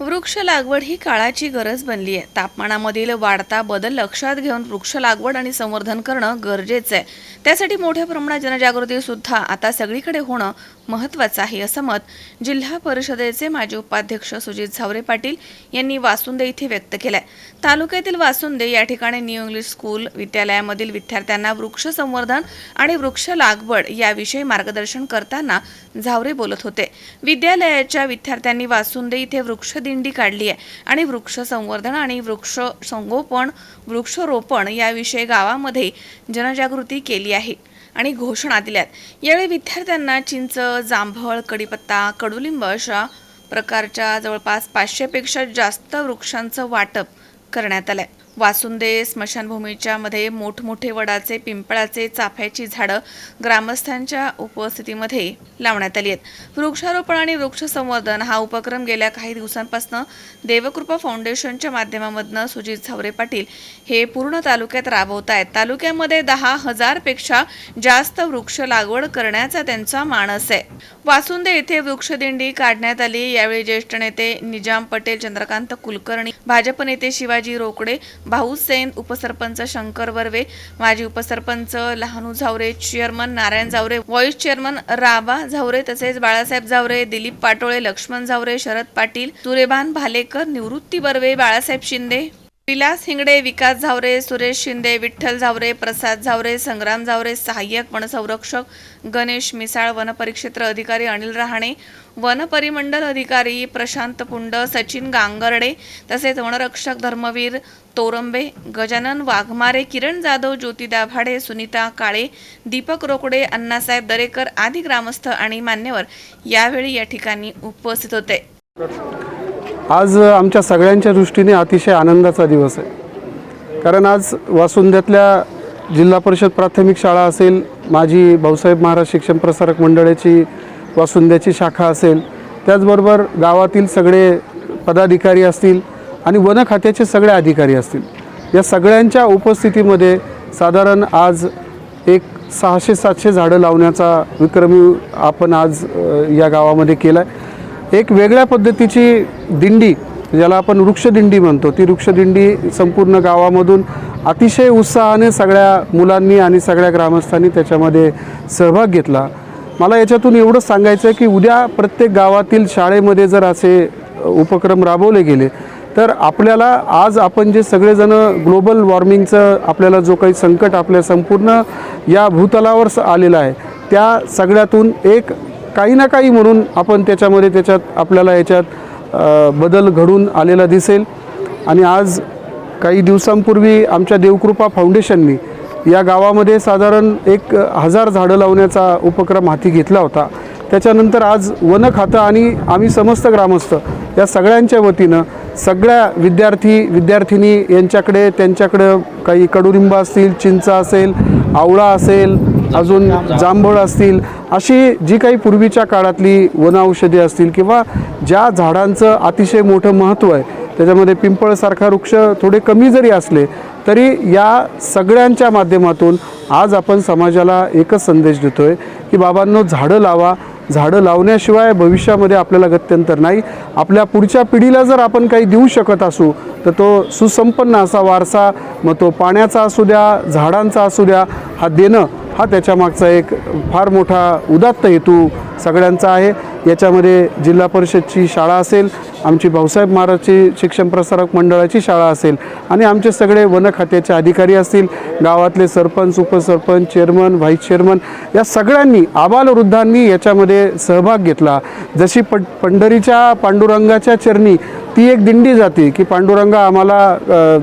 वृक्ष लागवड ही काळाची गरज बनली आहे. तापमानामधील वाढता बदल लक्षात घेऊन वृक्ष लागवड आणि संवर्धन करणं गरजेचं आहे. त्यासाठी मोठ्या प्रमाणात जनजागृती सुद्धा आता सगळीकडे होणं महत्वाचं आहे असं मत जिल्हा परिषदेचे माजी उपाध्यक्ष सुजित झावरे पाटील यांनी वासुंदे इथे व्यक्त केलंय. तालुक्यातील वासुंदे या ठिकाणी न्यू इंग्लिश स्कूल विद्यालयामधील विद्यार्थ्यांना वृक्ष संवर्धन आणि वृक्ष लागवड याविषयी मार्गदर्शन करताना झावरे बोलत होते. विद्यालयाच्या विद्यार्थ्यांनी वासुंदे इथे वृक्ष दिंडी काढली आहे. आणि वृक्ष संवर्धन आणि वृक्ष संगोपन वृक्षरोपण याविषयी गावामध्ये जनजागृती केली आहे आणि घोषणा दिल्यात. यावेळी विद्यार्थ्यांना चिंच जांभळ कडीपत्ता कडुलिंब अशा प्रकारच्या जवळपास पाचशेपेक्षा जास्त वृक्षांचं वाटप करण्यात आलं आहे वासुंदे स्मशानभूमीच्या मध्ये मोठमोठे वडाचे पिंपळाचे चाफ्याची झाडं ग्रामस्थांच्या उपस्थितीमध्ये लावण्यात आली आहेत. वृक्षारोपण आणि वृक्ष संवर्धन हा उपक्रम गेल्या काही दिवसांपासून देवकृपा फाउंडेशनच्या माध्यमामधनं सुजित झावरे पाटील हे पूर्ण तालुक्यात राबवत आहेत. तालुक्यामध्ये दहा हजारपेक्षा जास्त वृक्ष लागवड करण्याचा त्यांचा मानस आहे. वासुंदे येथे वृक्षदिंडी काढण्यात आली. यावेळी ज्येष्ठ नेते निजाम पटेल चंद्रकांत कुलकर्णी भाजप नेते शिवाजी रोकडे भाऊ सेन उपसरपंच शंकर वर्वे माजी उपसरपंच Lahanu Zaware chairman Narayan Zaware vice chairman Raba Zaware तसेच बाळासाहेब झावरे दिलीप पाटोळे लक्ष्मण झावरे शरद पाटील सुरेभान भालेकर निवृत्ती बर्वे बाळासाहेब शिंदे. विलास हिंगडे विकास झावरे सुरेश शिंदे विठ्ठल झावरे प्रसाद झावरे संग्राम झावरे सहाय्यक वनसंरक्षक गणेश मिसाळ वनपरिक्षेत्र अधिकारी अनिल रहाणे वनपरिमंडल अधिकारी प्रशांत पुंड सचिन गांगर्डे तसेच वनरक्षक धर्मवीर तोरंबे गजानन वाघमारे किरण जाधव ज्योती दाभाडे सुनीता काळे दीपक रोकडे अण्णासाहेब दरेकर आदी ग्रामस्थ आणि मान्यवर यावेळी या ठिकाणी उपस्थित होते. आज आमच्या सगळ्यांच्या दृष्टीने अतिशय आनंदाचा दिवस आहे. कारण आज वासुंद्यातल्या जिल्हा परिषद प्राथमिक शाळा असेल माझी भाऊसाहेब महाराज शिक्षण प्रसारक मंडळाची वासुंद्याची शाखा असेल त्याचबरोबर गावातील सगळे पदाधिकारी असतील आणि वन खात्याचे सगळे अधिकारी असतील. या सगळ्यांच्या उपस्थितीमध्ये साधारण आज एक सहाशे सातशे झाडं लावण्याचा विक्रमी आपण आज या गावामध्ये केला आहे एक वेगळ्या पद्धतीची दिंडी ज्याला आपण वृक्षदिंडी म्हणतो ती वृक्षदिंडी संपूर्ण गावामधून अतिशय उत्साहाने सगळ्या मुलांनी आणि सगळ्या ग्रामस्थांनी त्याच्यामध्ये सहभाग घेतला. मला याच्यातून एवढंच सांगायचं आहे की उद्या प्रत्येक गावातील शाळेमध्ये जर असे उपक्रम राबवले गेले तर आपल्याला आज आपण जे सगळेजणं ग्लोबल वॉर्मिंगचं आपल्याला जो काही संकट आपल्या संपूर्ण या भूतलावर स- आलेलं आहे त्या सगळ्यातून एक काही ना काही म्हणून आपण त्याच्यामध्ये त्याच्यात आपल्याला याच्यात बदल घडून आलेला दिसेल. आणि आज काही दिवसांपूर्वी आमच्या देवकृपा फाउंडेशननी या गावामध्ये साधारण एक हजार झाडं लावण्याचा उपक्रम हाती घेतला होता. त्याच्यानंतर आज वन खातं आणि आम्ही समस्त ग्रामस्थ या सगळ्यांच्या वतीनं सगळ्या विद्यार्थी विद्यार्थिनी यांच्याकडे त्यांच्याकडं काही कडुलिंब असतील चिंच असेल आवळा असेल अजून जांभळ असतील अशी जी काही पूर्वीच्या काळातली वन औषधी असतील किंवा ज्या झाडांचं अतिशय मोठं महत्त्व आहे त्याच्यामध्ये पिंपळसारखा वृक्ष थोडे कमी जरी असले तरी या सगळ्यांच्या माध्यमातून आज आपण समाजाला एकच संदेश देतो आहे की बाबांनो झाडं लावा. झाडं लावण्याशिवाय भविष्यामध्ये आपल्याला गत्यंतर नाही. आपल्या पुढच्या पिढीला जर आपण काही देऊ शकत असू तर तो सुसंपन्न असा वारसा मग तो पाण्याचा असू द्या झाडांचा असू द्या हा देणं हा त्याच्यामागचा एक फार मोठा उदात्त हेतू सगळ्यांचा आहे. याच्यामध्ये जिल्हा परिषदची शाळा असेल आमची भाऊसाहेब महाराजची शिक्षण प्रसारक मंडळाची शाळा असेल आणि आमचे सगळे वन खात्याचे अधिकारी असतील गावातले सरपंच उपसरपंच चेअरमन व्हाईस चेअरमन या सगळ्यांनी आबालवृद्धांनी याच्यामध्ये सहभाग घेतला. जशी प पंढरीच्या पांडुरंगाच्या चरणी ती एक दिंडी जाते की पांडुरंगा आम्हाला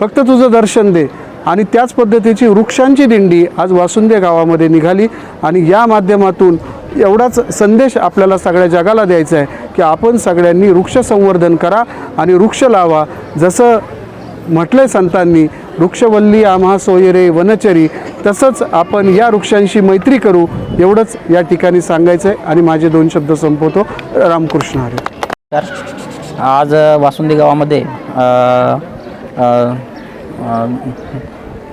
फक्त तुझं दर्शन दे. आणि त्याच पद्धतीची वृक्षांची दिंडी आज वासुंदे गावामध्ये निघाली. आणि या माध्यमातून एवढाच संदेश आपल्याला सगळ्या जगाला द्यायचा आहे की आपण सगळ्यांनी वृक्ष संवर्धन करा आणि वृक्ष लावा. जसं म्हटलंय संतांनी वृक्षवल्ली आम्हा सोयरे वनचरी तसंच आपण या वृक्षांशी मैत्री करू एवढंच या ठिकाणी सांगायचं आहे आणि माझे दोन शब्द संपवतो. रामकृष्ण हरे. तर आज वासुंदी गावामध्ये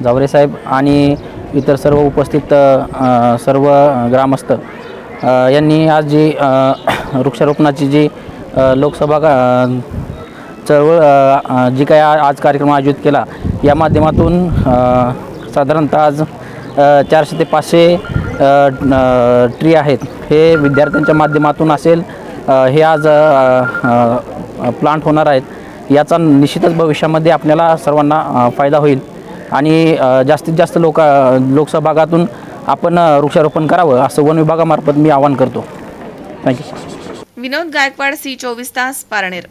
जावरे साहेब आणि इतर सर्व उपस्थित सर्व ग्रामस्थ यांनी आज जी वृक्षारोपणाची जी लोकसभा चळवळ जी काय आज कार्यक्रम आयोजित केला या माध्यमातून साधारणतः आज चारशे ते पाचशे ट्री आहेत हे विद्यार्थ्यांच्या माध्यमातून असेल हे आज प्लांट होणार आहेत याचा निश्चितच भविष्यामध्ये आपल्याला सर्वांना फायदा होईल. आणि जास्तीत जास्त लोक लोकसहभागातून आपण वृक्षारोपण करावं असं वन विभागामार्फत मी आवाहन करतो. थँक्यू विनोद गायकवाड सी चोवीस तास पारनेर.